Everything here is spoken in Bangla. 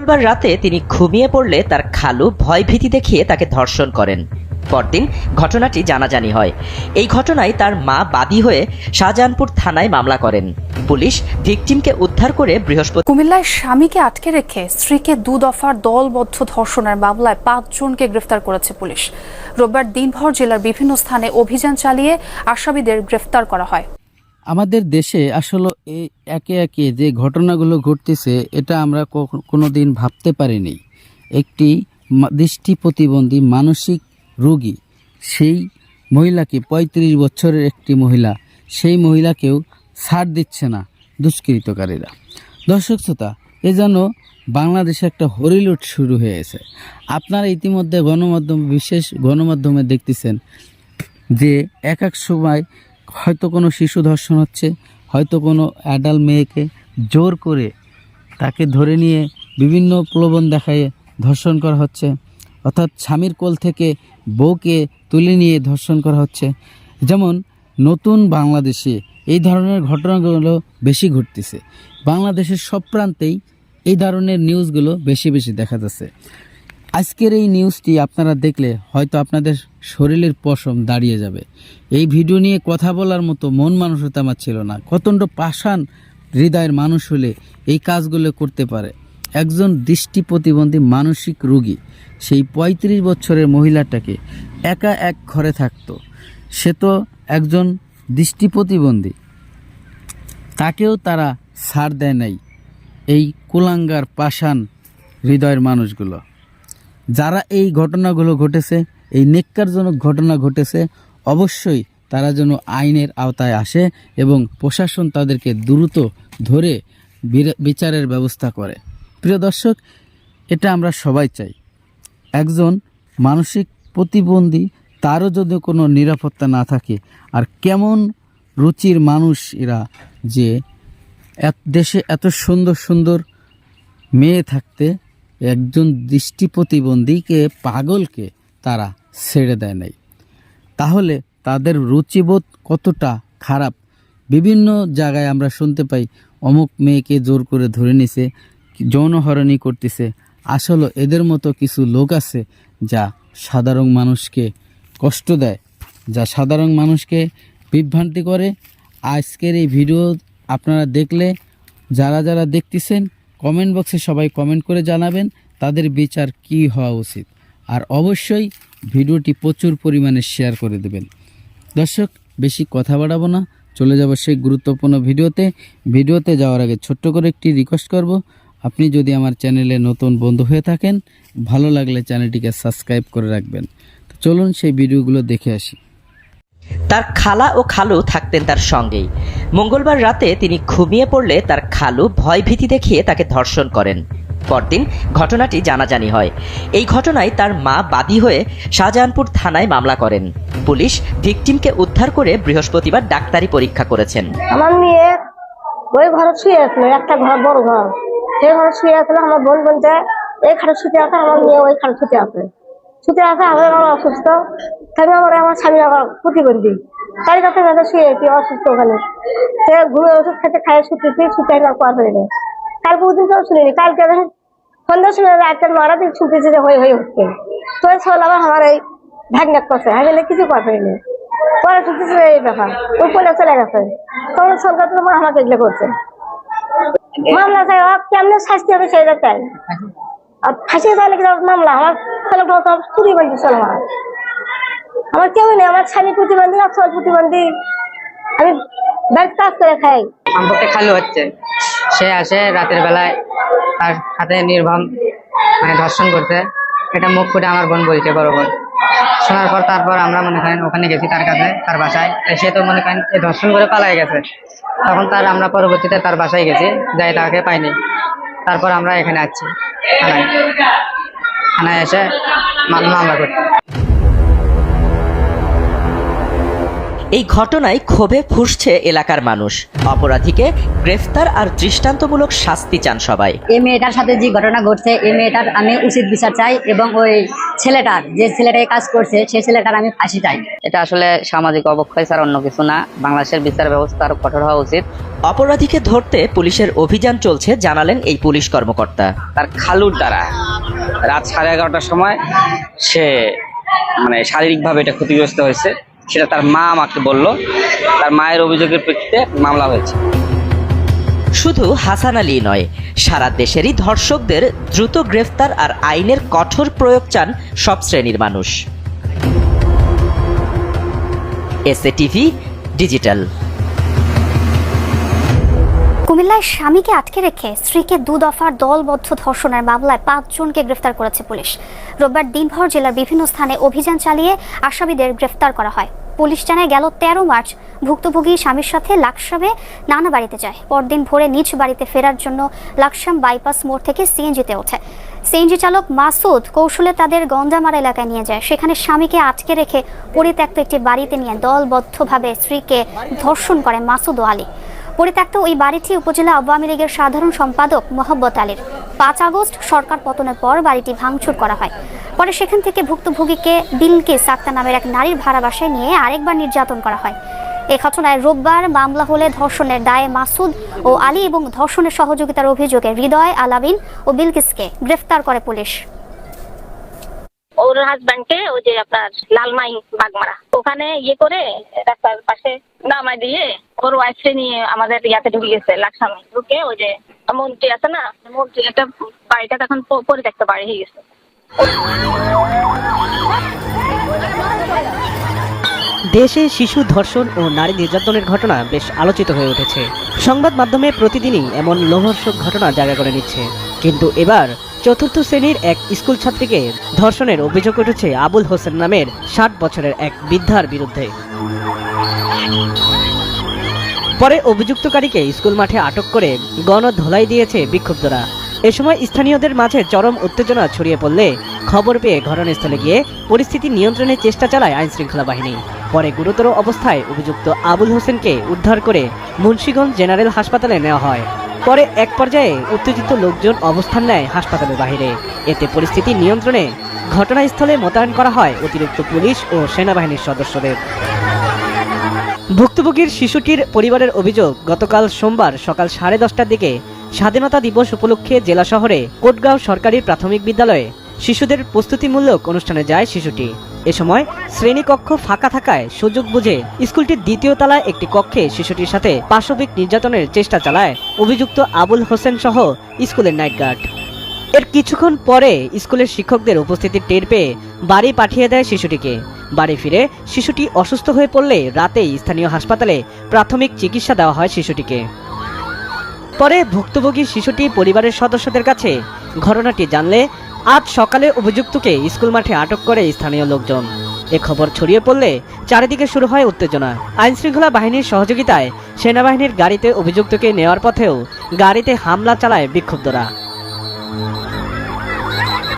মঙ্গলবার রাতে তিনি ঘুমিয়ে পড়লে তার খালু ভয়ভীতি দেখিয়ে তাকে ধর্ষণ করেন। পরদিন ঘটনাটি জানাজানি হয়। এই ঘটনায় তার মা বাদী হয়ে শাহজাহানপুর থানায় মামলা করেন। পুলিশ ভিকটিমকে উদ্ধার করে বৃহস্পতি কুমিল্লায় স্বামীকে আটকে রেখে স্ত্রীকে দু দফার দলবদ্ধ ধর্ষণের মামলায় পাঁচজনকে গ্রেফতার করেছে পুলিশ। রোববার দিনভর জেলার বিভিন্ন স্থানে অভিযান চালিয়ে আসামিদের গ্রেফতার করা হয়। আমাদের দেশে আসলে এই একে একে যে ঘটনাগুলো ঘটতেছে, এটা আমরা কোনো দিন ভাবতে পারিনি। একটি দৃষ্টি প্রতিবন্ধী মানসিক রোগী, সেই মহিলাকে ৩৫ বছরের একটি মহিলা, সেই মহিলাকেও ছাড় দিচ্ছে না দুষ্কৃতকারীরা। দর্শক শ্রোতা, এ যেন বাংলাদেশে একটা হরিলুট শুরু হয়েছে আপনারা ইতিমধ্যে গণমাধ্যম, বিশেষ গণমাধ্যমে দেখতেছেন যে এক এক সময় হয়তো কোনো শিশু ধর্ষণ হচ্ছে, হয়তো কোনো অ্যাডাল মেয়েকে জোর করে তাকে ধরে নিয়ে বিভিন্ন প্রলোভন দেখায় ধর্ষণ করা হচ্ছে। অর্থাৎ স্বামীর কোল থেকে বউকে তুলে নিয়ে ধর্ষণ করা হচ্ছে। যেমন নতুন বাংলাদেশে এই ধরনের ঘটনাগুলো বেশি ঘটতেছে। বাংলাদেশের সব প্রান্তেই এই ধরনের নিউজগুলো বেশি বেশি দেখা যাচ্ছে। আজকের এই নিউজটি আপনারা দেখলে হয়তো আপনাদের শরীরের পশম দাঁড়িয়ে যাবে। এই ভিডিও নিয়ে কথা বলার মতো মন মানসিকতা আমার ছিল না। কতণ্ড পাষাণ হৃদয়ের মানুষ হলে এই কাজগুলো করতে পারে। একজন দৃষ্টি প্রতিবন্ধী মানসিক রুগী, সেই ৩৫ বছরের মহিলাটাকে একা এক ঘরে থাকতো। সে তো একজন দৃষ্টি প্রতিবন্ধী। তাকেও তারা ছাড় দেয় নাই এই কুলাঙ্গার পাষাণ হৃদয়ের মানুষগুলো। যারা এই ঘটনাগুলো ঘটেছে, এই নেককারজনক ঘটনা ঘটেছে, অবশ্যই তারা যেন আইনের আওতায় আসে এবং প্রশাসন তাদেরকে দ্রুত ধরে বিচারের ব্যবস্থা করে। প্রিয় দর্শক, এটা আমরা সবাই চাই। একজন মানসিক প্রতিবন্ধী, তারও যদি কোনো নিরাপত্তা না থাকে, আর কেমন রুচির মানুষ এরা যে এক দেশে এত সুন্দর সুন্দর মেয়ে থাকতে একজন দৃষ্টি প্রতিবন্ধীকে, পাগলকে তারা ছেড়ে দেয় নাই। তাহলে তাদের রুচিবোধ কতটা খারাপ? বিভিন্ন জায়গায় আমরা শুনতে পাই, অমুক মেয়েকে জোর করে ধরে নিছে যৌনহরণী করতেছে। আসলে এদের মতো কিছু লোক আছে যা সাধারণ মানুষকে কষ্ট দেয়, যা সাধারণ মানুষকে বিভ্রান্তি করে। আজকের এই ভিডিও আপনারা দেখলে, যারা যারা দেখতেছেন কমেন্ট বক্সে সবাই কমেন্ট করে জানাবেন তাদের বিচার কি হওয়া উচিত। আর অবশ্যই ভিডিওটি প্রচুর পরিমাণে শেয়ার করে দেবেন। দর্শক, বেশি কথা বাড়াবো না। চলে যাব সেই গুরুত্বপূর্ণ ভিডিওতে। ভিডিওতে যাওয়ার আগে ছোট্ট করে একটি রিকোয়েস্ট করব। আপনি যদি আমার চ্যানেলে নতুন বন্ধু হয়ে থাকেন, ভালো লাগলে চ্যানেলটিকে সাবস্ক্রাইব করে রাখবেন। তো চলুন সেই ভিডিওগুলো দেখে আসি। তার খালা ও খালু থাকতেন তার সঙ্গেই। মঙ্গলবার রাতে তিনি ঘুমিয়ে পড়লে তার খালু ভয়ভীতি দেখিয়ে তাকে ধর্ষণ করেন। পরদিন ঘটনাটি জানাজানি হয়। এই ঘটনায় তার মা বাদী হয়ে শাহজাহানপুর থানায় মামলা করেন। পুলিশ ভিকটিমকে উদ্ধার করে বৃহস্পতিবার ডাক্তারি পরীক্ষা করেছেন। আমার মেয়ে ওই ঘরে শুয়ে আসলো একটা ঘর, বড় ঘর। সেই ঘরে শুয়ে আসলো আমার বোন বলতে এই খাটে শুতে আছে, আমার মেয়ে ওই খাটে শুতে আছে। শুতে আছে, আমার অসুস্থ। তাই আমার আমার স্বামী আবার প্রতিবন্ধী তার কাছে আমি শুয়ে আছি অসুস্থ ওখানে। সে ঘুমে ওষুধ খেতে খাই শুতেছি শুতে আমার পর হয়ে যায়। কালকে ওদিন কেউ শুনিনি। কালকে সন্ধ্যার সময় রাতে নটা দিন শুনতেছি যে হয়ে হয়ে উঠছে তো ছোল আবার আমার এই ভাগ্নাক করছে। আমি বলে কিছু কথা হয়নি। পরে শুনতেছি এই ব্যাপার। ওই পরে চলে গেছে। তখন সরকার তোমার আমাকে এগুলো করছে। মামলা চাই কেমনে শাস্তি হবে সেই চাই আর ফাঁসি চাইলে কি মামলা? আমার ছেলে তো প্রতিবন্ধী ছিল আমার আমার কেউ নেই, আমার স্বামী প্রতিবন্ধী আর প্রতিবন্ধী। আমি বাড়িতে কাজ করে খাই সম্পর্কে খালু হচ্ছে। সে আসে রাতের বেলায়, তার হাতে নির্ভম মানে ধর্ষণ করতে এটা মুখ ফুটে আমার বোন বলছে, বড় শোনার পর তারপর আমরা মনে করেন ওখানে গেছি তার কাছে, তার বাসায়। সে তো মনে করেন ধর্ষণ করে পালাই গেছে। তখন তার আমরা পরবর্তীতে তার বাসায় গেছি, যাই তাকে পাইনি। তারপর আমরা এখানে আসছি থানায়। থানায় এসে মামলা করছি। এই ঘটনায় ক্ষোভে ফুসছে এলাকার মানুষ। অপরাধীকে গ্রেফতার আর দৃষ্টান্তমূলক শাস্তি চান সবাই। এই মেয়েটার সাথে যে ঘটনা ঘটছে এই মেয়েটার আমি উচিত বিচার চাই এবং ওই ছেলেটার যে ছেলেটা এই কাজ করছে সেই ছেলেটার আমি ফাঁসি চাই। এটা আসলে সামাজিক অবক্ষয় ছাড়া অন্য কিছু না। বাংলাদেশের বিচার ব্যবস্থা আরও কঠোর হওয়া উচিত। অপরাধীকে ধরতে পুলিশের অভিযান চলছে জানালেন এই পুলিশ কর্মকর্তা। তার খালুর দ্বারা রাত সাড়ে এগারোটার সময় সে মানে শারীরিকভাবে এটা ক্ষতিগ্রস্ত হয়েছে। সেটা তার মা আমাকে বলল। তার মায়ের অভিযোগের প্রেক্ষিতে মামলা হয়েছে। শুধু হাসান আলী নয়, সারা দেশেরই ধর্ষকদের দ্রুত গ্রেফতার আর আইনের কঠোর প্রয়োগ চান সব শ্রেণির মানুষ। S digital. কুমিল্লায় স্বামীকে আটকে রেখে স্ত্রীকে দু দফার দলবদ্ধ ধর্ষণের মামলায় পাঁচজনকে গ্রেফতার করেছে পুলিশ। রোববার দিনভর জেলার বিভিন্ন স্থানে অভিযান চালিয়ে আসামিদের গ্রেফতার করা হয়। পুলিশ জানায়, গেল তেরো মার্চ ভুক্তভোগী স্বামীর সাথে লাকসামে নানা বাড়িতে যায়। পরদিন ভোরে নিজ বাড়িতে ফেরার জন্য লাকসাম বাইপাস মোড় থেকে সিএনজিতে ওঠে। সিএনজি চালক মাসুদ কৌশলে তাদের গঞ্জামারা এলাকায় নিয়ে যায়। সেখানে স্বামীকে আটকে রেখে পরিত্যক্ত একটি বাড়িতে নিয়ে দলবদ্ধভাবে স্ত্রীকে ধর্ষণ করে মাসুদ ও আলী। পরিত্যক্ত ওই বাড়িটি উপজেলা আওয়ামী লীগের সাধারণ সম্পাদক মোহাম্মদ আলীর। পাঁচ আগস্ট সরকার পতনের পর বাড়িটি ভাঙচুর করা হয়। পরে সেখান থেকে ভুক্তভোগীকে বিলকিস আক্তার নামের এক নারীর ভাড়া বাসায় নিয়ে আরেকবার নির্যাতন করা হয়। এ ঘটনায় রোববার মামলা হলে ধর্ষণের দায়ে মাসুদ ও আলী এবং ধর্ষণের সহযোগিতার অভিযোগে হৃদয় আলাবিন ও বিলকিসকে গ্রেফতার করে পুলিশ। ওর হাজব্যান্ডকে ওই যে আপনার লালমাই বাগমারা। ওখানে ইয়ে করে রাস্তার পাশে নামাই দিয়ে ওর ওয়াইফকে নিয়ে আমাদের ইয়াতে ঢুকে গেছে, লাকসামে। ঢুকে ওই যে মন্ত্রী আছে না মন্ত্রী একটা বাড়িটা এখন প- পরিত্যক্ত বাড়ি হয়ে গেছে। দেশে শিশু ধর্ষণ ও নারী নির্যাতনের ঘটনা বেশ আলোচিত হয়ে উঠেছে। সংবাদ মাধ্যমে প্রতিদিনই এমন লোভর্ষক ঘটনা জায়গা করে নিচ্ছে। কিন্তু এবার চতুর্থ শ্রেণির এক স্কুল ছাত্রীকে ধর্ষণের অভিযোগ উঠেছে আবুল হোসেন নামের ষাট বছরের এক বৃদ্ধার বিরুদ্ধে। পরে অভিযুক্তকারীকে স্কুল মাঠে আটক করে গণধোলাই দিয়েছে বিক্ষুব্ধরা। এ সময় স্থানীয়দের মাঝে চরম উত্তেজনা ছড়িয়ে পড়লে খবর পেয়ে ঘটনাস্থলে গিয়ে পরিস্থিতি নিয়ন্ত্রণের চেষ্টা চালায় আইন শৃঙ্খলা বাহিনী। পরে গুরুতর অবস্থায় অভিযুক্ত আবুল হোসেনকে উদ্ধার করে মুন্সিগঞ্জ জেনারেল হাসপাতালে নেওয়া হয়। পরে এক পর্যায়ে উত্তেজিত লোকজন অবস্থান নেয় হাসপাতালের বাইরে এতে পরিস্থিতি নিয়ন্ত্রণে ঘটনাস্থলে মোতায়েন করা হয় অতিরিক্ত পুলিশ ও সেনাবাহিনীর সদস্যদের। ভুক্তভোগীর শিশুটির পরিবারের অভিযোগ, গতকাল সোমবার সকাল সাড়ে দশটার দিকে স্বাধীনতা দিবস উপলক্ষে জেলা শহরে কোটগাঁও সরকারি প্রাথমিক বিদ্যালয়ে শিশুদের প্রস্তুতিমূলক অনুষ্ঠানে যায় শিশুটি। এ সময় শ্রেণীকক্ষ ফাঁকা থাকায় সুযোগ বুঝে স্কুলটির দ্বিতীয় তলায় একটি কক্ষে শিশুটির সাথে পাশবিক নির্যাতনের চেষ্টা চালায় অভিযুক্ত আবুল হোসেন সহ স্কুলের নাইট গার্ড এর কিছুক্ষণ পরে স্কুলের শিক্ষকদের উপস্থিতি টের পেয়ে বাড়ি পাঠিয়ে দেয় শিশুটিকে। বাড়ি ফিরে শিশুটি অসুস্থ হয়ে পড়লে রাতেই স্থানীয় হাসপাতালে প্রাথমিক চিকিৎসা দেওয়া হয় শিশুটিকে। পরে ভুক্তভোগী শিশুটি পরিবারের সদস্যদের কাছে ঘটনাটি জানলে আজ সকালে অভিযুক্তকে স্কুল মাঠে আটক করে স্থানীয় লোকজন। এ খবর ছড়িয়ে পড়লে চারিদিকে শুরু হয় উত্তেজনা। আইন শৃঙ্খলা বাহিনীর সহযোগিতায় সেনাবাহিনীর গাড়িতে অভিযুক্তকে নেওয়ার পথেও গাড়িতে হামলা চালায় বিক্ষুব্ধরা।